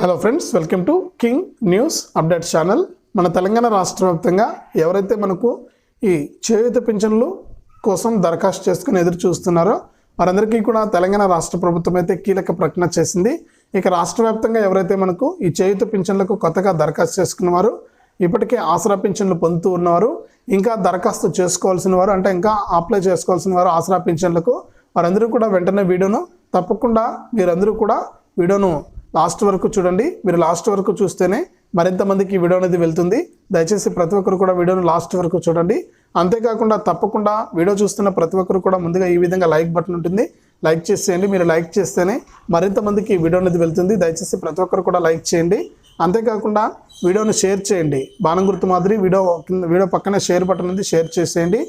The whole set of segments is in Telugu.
Hello friends welcome to king news update channel మన తెలంగాణ రాష్ట్ర వ్యాప్తంగా ఎవరైతే మనకు ఈ చేయూత పింఛన్లు కోసం దరఖాస్తు చేసుకుని ఎదురు చూస్తున్నారో వారందరికీ కూడా తెలంగాణ రాష్ట్ర ప్రభుత్వం అయితే కీలక ప్రకటన చేసింది. ఇక రాష్ట్ర వ్యాప్తంగా ఎవరైతే మనకు ఈ చేయూత పింఛన్లకు కొత్తగా దరఖాస్తు చేసుకున్నవారు ఇప్పటికే ఆసరా పింఛన్లు పొందుతూ ఉన్నవారు ఇంకా దరఖాస్తు చేసుకోవాల్సిన వారు అంటే ఇంకా అప్లై చేసుకోవాల్సిన వారు ఆసరా పింఛన్లకు వారందరూ కూడా వెంటనే వీడియోను తప్పకుండా మీరందరూ కూడా వీడియోను లాస్ట్ వరకు చూడండి. మీరు లాస్ట్ వరకు చూస్తేనే మరింత మందికి ఈ వీడియో అనేది వెళ్తుంది. దయచేసి ప్రతి ఒక్కరు కూడా వీడియోను లాస్ట్ వరకు చూడండి. అంతేకాకుండా తప్పకుండా వీడియో చూస్తున్న ప్రతి ఒక్కరు కూడా ముందుగా ఈ విధంగా లైక్ బటన్ ఉంటుంది. లైక్ చేసేయండి. మీరు లైక్ చేస్తేనే మరింత మందికి ఈ వీడియో అనేది వెళ్తుంది. దయచేసి ప్రతి ఒక్కరు కూడా లైక్ చేయండి. అంతేకాకుండా వీడియోను షేర్ చేయండి. బాణం గుర్తు మాదిరి వీడియో వీడియో పక్కనే షేర్ బటన్ ఉంది షేర్ చేసేయండి.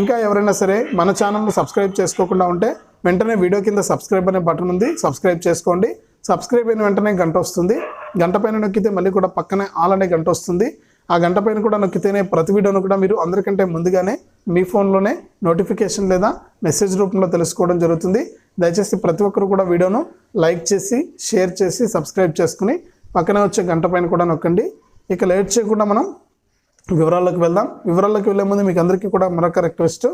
ఇంకా ఎవరైనా సరే మన ఛానల్ను సబ్స్క్రైబ్ చేసుకోకుండా ఉంటే వెంటనే వీడియో కింద సబ్స్క్రైబ్ అనే బటన్ ఉంది. సబ్స్క్రైబ్ చేసుకోండి. సబ్స్క్రైబ్ అయిన వెంటనే గంట వస్తుంది. గంట పైన నొక్కితే మళ్ళీ కూడా పక్కనే ఆల్ అనే గంట వస్తుంది. ఆ గంట పైన కూడా నొక్కితేనే ప్రతి వీడియోను కూడా మీరు అందరికంటే ముందుగానే మీ ఫోన్లోనే నోటిఫికేషన్ లేదా మెసేజ్ రూపంలో తెలుసుకోవడం జరుగుతుంది. దయచేసి ప్రతి ఒక్కరు కూడా వీడియోను లైక్ చేసి షేర్ చేసి సబ్స్క్రైబ్ చేసుకుని పక్కనే వచ్చే గంట పైన కూడా నొక్కండి. ఇక లేట్ చేయకుండా మనం వివరాల్లోకి వెళ్దాం. వివరాల్లోకి వెళ్ళే ముందు మీకు అందరికీ కూడా మరొక రిక్వెస్ట్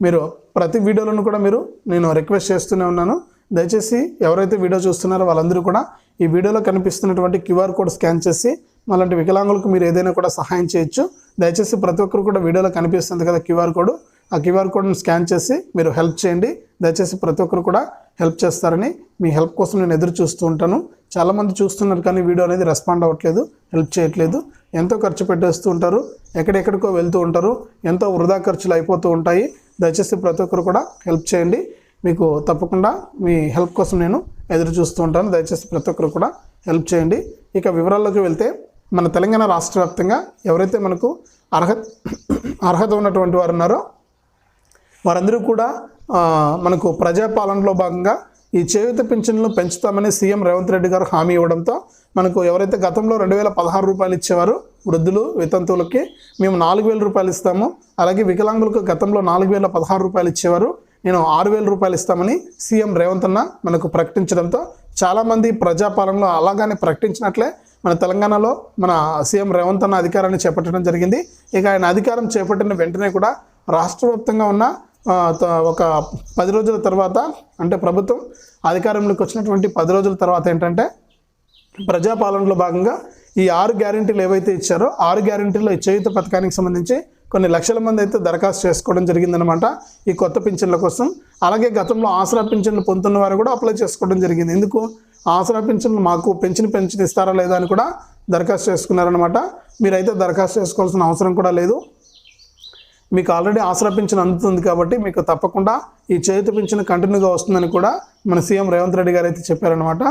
మీరు ప్రతి వీడియోలను కూడా మీరు నేను రిక్వెస్ట్ చేస్తూనే ఉన్నాను. దయచేసి ఎవరైతే వీడియో చూస్తున్నారో వాళ్ళందరూ కూడా ఈ వీడియోలో కనిపిస్తున్నటువంటి క్యూఆర్ కోడ్ స్కాన్ చేసి అలాంటి వికలాంగులకు మీరు ఏదైనా కూడా సహాయం చేయొచ్చు. దయచేసి ప్రతి ఒక్కరు కూడా వీడియోలో కనిపిస్తుంది కదా క్యూఆర్ కోడ్. ఆ క్యూఆర్ కోడ్ని స్కాన్ చేసి మీరు హెల్ప్ చేయండి. దయచేసి ప్రతి ఒక్కరు కూడా హెల్ప్ చేస్తారని మీ హెల్ప్ కోసం నేను ఎదురు చూస్తూ ఉంటాను. చాలామంది చూస్తున్నారు కానీ వీడియో అనేది రెస్పాండ్ అవ్వట్లేదు హెల్ప్ చేయట్లేదు. ఎంతో ఖర్చు పెట్టేస్తూ ఉంటారు ఎక్కడెక్కడికో వెళ్తూ ఉంటారు ఎంతో వృధా ఖర్చులు అయిపోతూ ఉంటాయి. దయచేసి ప్రతి ఒక్కరు కూడా హెల్ప్ చేయండి. మీకు తప్పకుండా మీ హెల్ప్ కోసం నేను ఎదురు చూస్తూ ఉంటాను. దయచేసి ప్రతి ఒక్కరు కూడా హెల్ప్ చేయండి. ఇక వివరాల్లోకి వెళ్తే మన తెలంగాణ రాష్ట్ర వ్యాప్తంగా ఎవరైతే మనకు అర్హత అర్హత ఉన్నటువంటి వారు ఉన్నారో వారందరూ కూడా మనకు ప్రజాపాలనలో భాగంగా ఈ చేయుత పింఛన్లు పెంచుతామని సీఎం రేవంత్ రెడ్డి గారు హామీ ఇవ్వడంతో మనకు ఎవరైతే గతంలో రెండు వేల పదహారు రూపాయలు ఇచ్చేవారు వృద్ధులు వితంతువులకి మేము నాలుగు వేల రూపాయలు ఇస్తాము. అలాగే వికలాంగులకు గతంలో నాలుగు వేల పదహారు రూపాయలు ఇచ్చేవారు. నేను ఆరు వేల రూపాయలు ఇస్తామని సీఎం రేవంత్ అన్న మనకు ప్రకటించడంతో చాలామంది ప్రజాపాలనలో అలాగానే ప్రకటించినట్లే మన తెలంగాణలో మన సీఎం రేవంత్ అన్న అధికారాన్ని చేపట్టడం జరిగింది. ఇక ఆయన అధికారం చేపట్టిన వెంటనే కూడా రాష్ట్ర వ్యాప్తంగా ఉన్న త- ఒక పది రోజుల తర్వాత అంటే ప్రభుత్వం అధికారంలోకి వచ్చినటువంటి పది రోజుల తర్వాత ఏంటంటే ప్రజాపాలనలో భాగంగా ఈ ఆరు గ్యారెంటీలు ఏవైతే ఇచ్చారో ఆరు గ్యారంటీలో ఈ చేయుత పథకానికి సంబంధించి కొన్ని లక్షల మంది అయితే దరఖాస్తు చేసుకోవడం జరిగిందనమాట ఈ కొత్త పింఛన్ల కోసం. అలాగే గతంలో ఆసరా పింఛన్లు పొందుతున్న వారు కూడా అప్లై చేసుకోవడం జరిగింది. ఎందుకు? ఆసరా పింఛన్లు మాకు పెంచిన పెన్షన్ ఇస్తారా లేదా అని కూడా దరఖాస్తు చేసుకున్నారనమాట మీరైతే దరఖాస్తు చేసుకోవాల్సిన అవసరం కూడా లేదు. మీకు ఆల్రెడీ ఆసరా పింఛన్ అందుతుంది కాబట్టి మీకు తప్పకుండా ఈ చేతి పింఛన్ కంటిన్యూగా వస్తుందని కూడా మన సీఎం రేవంత్ రెడ్డి గారు అయితే చెప్పారనమాట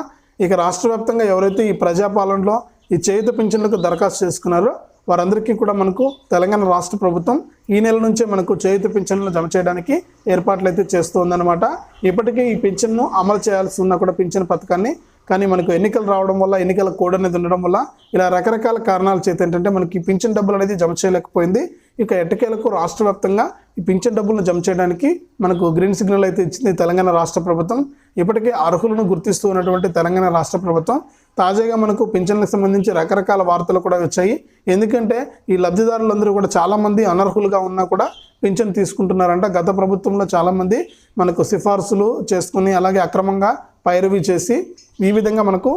ఇక రాష్ట్ర వ్యాప్తంగా ఎవరైతే ఈ ప్రజాపాలనలో ఈ చేయుత పింఛన్లకు దరఖాస్తు చేసుకున్నారో వారందరికీ కూడా మనకు తెలంగాణ రాష్ట్ర ప్రభుత్వం ఈ నెల నుంచే మనకు చేయుత పింఛన్లు జమ చేయడానికి ఏర్పాట్లు అయితే చేస్తుందన్నమాట. ఇప్పటికీ ఈ పింఛన్ను అమలు చేయాల్సి ఉన్న కూడా పింఛన్ పథకాన్ని కానీ మనకు ఎన్నికలు రావడం వల్ల ఎన్నికల కోడ్ అనేది ఉండడం వల్ల ఇలా రకరకాల కారణాల చేత ఏంటంటే మనకి ఈ పింఛన్ డబ్బులు అనేది జమ చేయలేకపోయింది. ఇక ఎట్టకేలకు రాష్ట్ర వ్యాప్తంగా ఈ పింఛన్ డబ్బులను జమ చేయడానికి మనకు గ్రీన్ సిగ్నల్ అయితే ఇచ్చింది తెలంగాణ రాష్ట్ర ప్రభుత్వం. ఇప్పటికే అర్హులను గుర్తిస్తూ ఉన్నటువంటి తెలంగాణ రాష్ట్ర ప్రభుత్వం తాజాగా మనకు పింఛన్లకు సంబంధించి రకరకాల వార్తలు కూడా వచ్చాయి. ఎందుకంటే ఈ లబ్ధిదారులందరూ కూడా చాలామంది అనర్హులుగా ఉన్నా కూడా పింఛన్ తీసుకుంటున్నారంట. గత ప్రభుత్వంలో చాలామంది మనకు సిఫార్సులు చేసుకుని అలాగే అక్రమంగా పైరవి చేసి ఈ విధంగా మనకు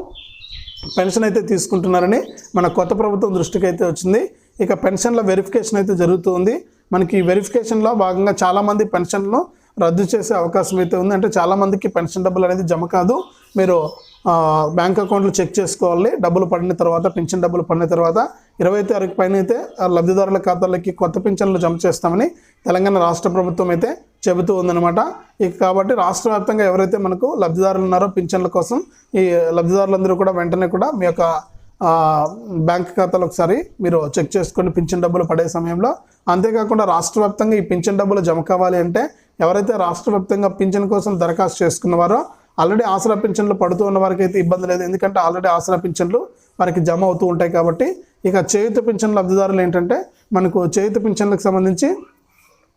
పెన్షన్ అయితే తీసుకుంటున్నారని మన కొత్త ప్రభుత్వం దృష్టికి అయితే వచ్చింది. ఇక పెన్షన్ల వెరిఫికేషన్ అయితే జరుగుతుంది. మనకి ఈ వెరిఫికేషన్లో భాగంగా చాలామంది పెన్షన్లు రద్దు చేసే అవకాశం అయితే ఉంది. అంటే చాలామందికి పెన్షన్ డబ్బులు అనేది జమ కాదు. మీరు బ్యాంక్ అకౌంట్లు చెక్ చేసుకోవాలి. డబ్బులు పడిన తర్వాత పెన్షన్ డబ్బులు పడిన తర్వాత ఇరవై తారీఖు పైన అయితే ఆ లబ్ధిదారుల ఖాతాలకి కొత్త పెన్షన్లు జమ చేస్తామని తెలంగాణ రాష్ట్ర ప్రభుత్వం అయితే చెబుతూ ఉందన్నమాట. ఇక కాబట్టి రాష్ట్ర వ్యాప్తంగా ఎవరైతే మనకు లబ్ధిదారులు ఉన్నారో పింఛన్ల కోసం ఈ లబ్ధిదారులందరూ కూడా వెంటనే కూడా మీ యొక్క బ్యాంక్ ఖాతాలో ఒకసారి మీరు చెక్ చేసుకొని పింఛన్ డబ్బులు పడే సమయంలో. అంతేకాకుండా రాష్ట్ర వ్యాప్తంగా ఈ పింఛన్ డబ్బులు జమ కావాలి అంటే ఎవరైతే రాష్ట్ర వ్యాప్తంగా పింఛన్ కోసం దరఖాస్తు చేసుకున్నవారో ఆల్రెడీ ఆసరా పింఛన్లు పడుతూ ఉన్న వారికి అయితే ఇబ్బంది లేదు. ఎందుకంటే ఆల్రెడీ ఆసరా పింఛన్లు వారికి జమ అవుతూ ఉంటాయి కాబట్టి ఇక చేయుత పింఛన్ లబ్ధిదారులు ఏంటంటే మనకు చేయుత పింఛన్లకు సంబంధించి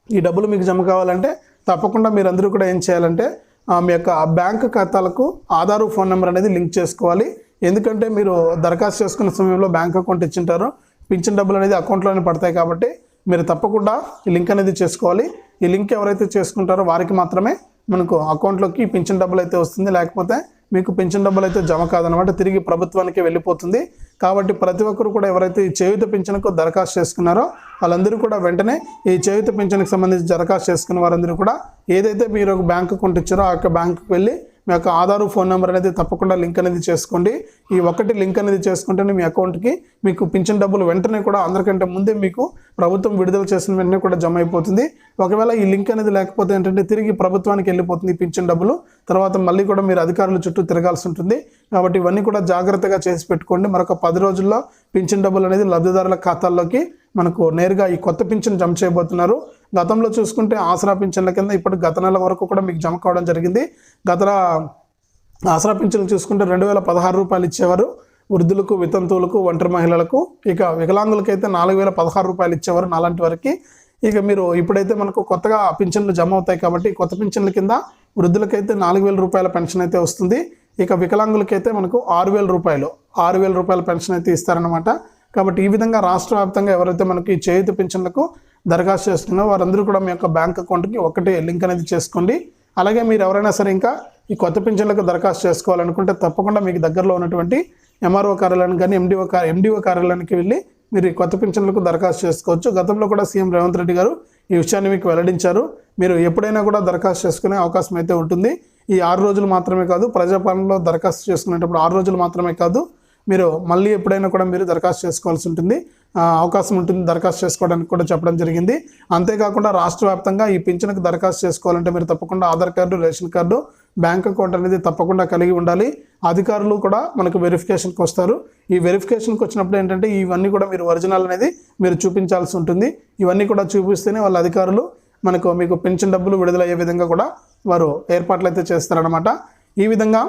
ఈ డబ్బులు మీకు జమ కావాలంటే తప్పకుండా మీరందరూ కూడా ఏం చేయాలంటే ఆ, మీ యొక్క బ్యాంక్ ఖాతాలకు ఆధారు ఫోన్ నెంబర్ అనేది లింక్ చేసుకోవాలి. ఎందుకంటే మీరు దరఖాస్తు చేసుకున్న సమయంలో బ్యాంక్ అకౌంట్ ఇచ్చింటారు. పింఛన్ డబ్బులు అనేది అకౌంట్లోనే పడతాయి కాబట్టి మీరు తప్పకుండా ఈ లింక్ అనేది చేసుకోవాలి. ఈ లింక్ ఎవరైతే చేసుకుంటారో వారికి మాత్రమే మనకు అకౌంట్లోకి పింఛన్ డబ్బులు అయితే వస్తుంది. లేకపోతే మీకు పింఛన్ డబ్బులు అయితే జమ కాదనమాట తిరిగి ప్రభుత్వానికి వెళ్ళిపోతుంది. కాబట్టి ప్రతి ఒక్కరు కూడా ఎవరైతే ఈ చేయుత పింఛన్కు దరఖాస్తు చేసుకున్నారో వాళ్ళందరూ కూడా వెంటనే ఈ చేయుత పింఛన్కి సంబంధించి దరఖాస్తు చేసుకున్న వారందరూ కూడా ఏదైతే మీరు ఒక బ్యాంక్ అకౌంట్ ఇచ్చారో ఆ యొక్క బ్యాంకుకి వెళ్ళి మీ యొక్క ఆధార్ ఫోన్ నెంబర్ అనేది తప్పకుండా లింక్ అనేది చేసుకోండి. ఈ ఒకటి లింక్ అనేది చేసుకుంటేనే మీ అకౌంట్కి మీకు పింఛన్ డబ్బులు వెంటనే కూడా అందరికంటే ముందే మీకు ప్రభుత్వం విడుదల చేసిన వెంటనే కూడా జమ అయిపోతుంది. ఒకవేళ ఈ లింక్ అనేది లేకపోతే ఏంటంటే తిరిగి ప్రభుత్వానికి వెళ్ళిపోతుంది పింఛన్ డబ్బులు. తర్వాత మళ్ళీ కూడా మీరు అధికారుల చుట్టూ తిరగాల్సి ఉంటుంది. కాబట్టి ఇవన్నీ కూడా జాగ్రత్తగా చేసి పెట్టుకోండి. మరొక పది రోజుల్లో పింఛన్ డబ్బులు అనేది లబ్ధిదారుల ఖాతాల్లోకి మనకు నేరుగా ఈ కొత్త పింఛన్ జమ చేయబోతున్నారు. గతంలో చూసుకుంటే ఆసరా పింఛన్ల కింద ఇప్పుడు గత నెల వరకు కూడా మీకు జమ కావడం జరిగింది. గత ఆసరా పింఛన్లు చూసుకుంటే రెండు వేల పదహారు రూపాయలు ఇచ్చేవారు. వృద్ధులకు వితంతువులకు ఒంటరి మహిళలకు ఇక వికలాంగులకైతే నాలుగు వేల పదహారు రూపాయలు ఇచ్చేవారు నాలాంటి వారికి. ఇక మీరు ఇప్పుడైతే మనకు కొత్తగా పింఛన్లు జమ అవుతాయి కాబట్టి కొత్త పింఛన్ల కింద వృద్ధులకైతే నాలుగు వేల రూపాయల పెన్షన్ అయితే వస్తుంది. ఇక వికలాంగులకైతే మనకు ఆరు వేల రూపాయలు ఆరు వేల రూపాయల పెన్షన్ అయితే ఇస్తారనమాట కాబట్టి ఈ విధంగా రాష్ట్ర వ్యాప్తంగా ఎవరైతే మనకి చేయుత పింఛన్లకు దరఖాస్తు చేస్తున్నారో వారందరూ కూడా మీ యొక్క బ్యాంక్ అకౌంట్కి ఒకటే లింక్ అనేది చేసుకోండి. అలాగే మీరు ఎవరైనా సరే ఇంకా ఈ కొత్త పింఛన్లకు దరఖాస్తు చేసుకోవాలనుకుంటే తప్పకుండా మీకు దగ్గరలో ఉన్నటువంటి ఎంఆర్ఓ కార్యాలయానికి కానీ ఎండిఓ కార్య ఎండిఓ కార్యాలయానికి వెళ్ళి మీరు ఈ కొత్త పింఛన్లకు దరఖాస్తు చేసుకోవచ్చు. గతంలో కూడా సీఎం రేవంత్ రెడ్డి గారు ఈ విషయాన్ని మీకు వెల్లడించారు. మీరు ఎప్పుడైనా కూడా దరఖాస్తు చేసుకునే అవకాశం అయితే ఉంటుంది. ఈ ఆరు రోజులు మాత్రమే కాదు ప్రజాపాలనలో దరఖాస్తు చేసుకునేటప్పుడు ఆరు రోజులు మాత్రమే కాదు మీరు మళ్ళీ ఎప్పుడైనా కూడా మీరు దరఖాస్తు చేసుకోవాల్సి ఉంటుంది. అవకాశం ఉంటుంది దరఖాస్తు చేసుకోవడానికి కూడా చెప్పడం జరిగింది. అంతేకాకుండా రాష్ట్ర వ్యాప్తంగా ఈ పింఛన్కి దరఖాస్తు చేసుకోవాలంటే మీరు తప్పకుండా Aadhaar card ration card bank account అనేది తప్పకుండా కలిగి ఉండాలి. అధికారులు కూడా మనకు వెరిఫికేషన్కి వస్తారు. ఈ వెరిఫికేషన్కి వచ్చినప్పుడు ఏంటంటే ఇవన్నీ కూడా మీరు ఒరిజినల్ అనేది మీరు చూపించాల్సి ఉంటుంది. ఇవన్నీ కూడా చూపిస్తేనే వాళ్ళ అధికారులు మనకు మీకు పెన్షన్ డబ్బులు విడుదలయ్యే విధంగా కూడా వారు ఏర్పాట్లు అయితే చేస్తారనమాట ఈ విధంగా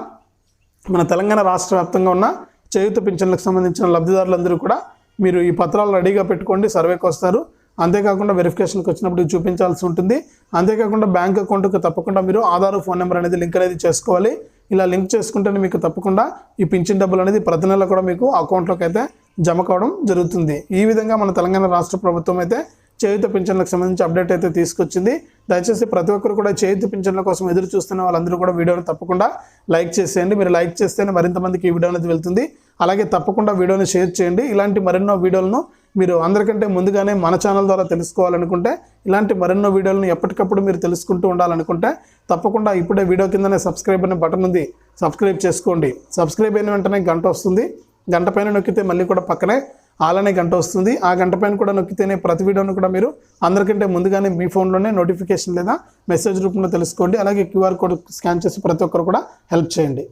మన తెలంగాణ రాష్ట్ర వ్యాప్తంగా ఉన్న చేయుత పింఛన్లకు సంబంధించిన లబ్ధిదారులందరూ కూడా మీరు ఈ పత్రాలు రెడీగా పెట్టుకోండి సర్వేకి వస్తారు. అంతేకాకుండా వెరిఫికేషన్కి వచ్చినప్పుడు చూపించాల్సి ఉంటుంది. అంతేకాకుండా బ్యాంక్ అకౌంట్కి తప్పకుండా మీరు ఆధార్ ఫోన్ నెంబర్ అనేది లింక్ అనేది చేసుకోవాలి. ఇలా లింక్ చేసుకుంటేనే మీకు తప్పకుండా ఈ పింఛన్ డబ్బులు అనేది ప్రతి నెల కూడా మీకు అకౌంట్లోకి అయితే జమ కావడం జరుగుతుంది. ఈ విధంగా మన తెలంగాణ రాష్ట్ర ప్రభుత్వం అయితే చేయుత పింఛన్లకు సంబంధించి అప్డేట్ అయితే తీసుకొచ్చింది. దయచేసి ప్రతి ఒక్కరు కూడా చేయుత పింఛన్ల కోసం ఎదురు చూస్తున్న వాళ్ళందరూ కూడా వీడియోని తప్పకుండా లైక్ చేసేయండి. మీరు లైక్ చేస్తేనే మరింత మందికి ఈ వీడియో అనేది వెళ్తుంది. అలాగే తప్పకుండా వీడియోని షేర్ చేయండి. ఇలాంటి మరెన్నో వీడియోలను మీరు అందరికంటే ముందుగానే మన ఛానల్ ద్వారా తెలుసుకోవాలనుకుంటే ఇలాంటి మరెన్నో వీడియోలను ఎప్పటికప్పుడు మీరు తెలుసుకుంటూ ఉండాలనుకుంటే తప్పకుండా ఇప్పుడే వీడియో కిందనే సబ్స్క్రైబ్ అనే బటన్ ఉంది. సబ్స్క్రైబ్ చేసుకోండి. సబ్స్క్రైబ్ అయిన వెంటనే గంట వస్తుంది. గంట పైన నొక్కితే మళ్ళీ కూడా పక్కనే అలానే గంట వస్తుంది. ఆ గంట పైన కూడా నొక్కితేనే ప్రతి వీడియోను కూడా మీరు అందరికంటే ముందుగానే మీ ఫోన్లోనే నోటిఫికేషన్ లేదా మెసేజ్ రూపంలో తెలుసుకోండి. అలాగే క్యూఆర్ కోడ్ స్కాన్ చేసి ప్రతి ఒక్కరు కూడా హెల్ప్ చేయండి.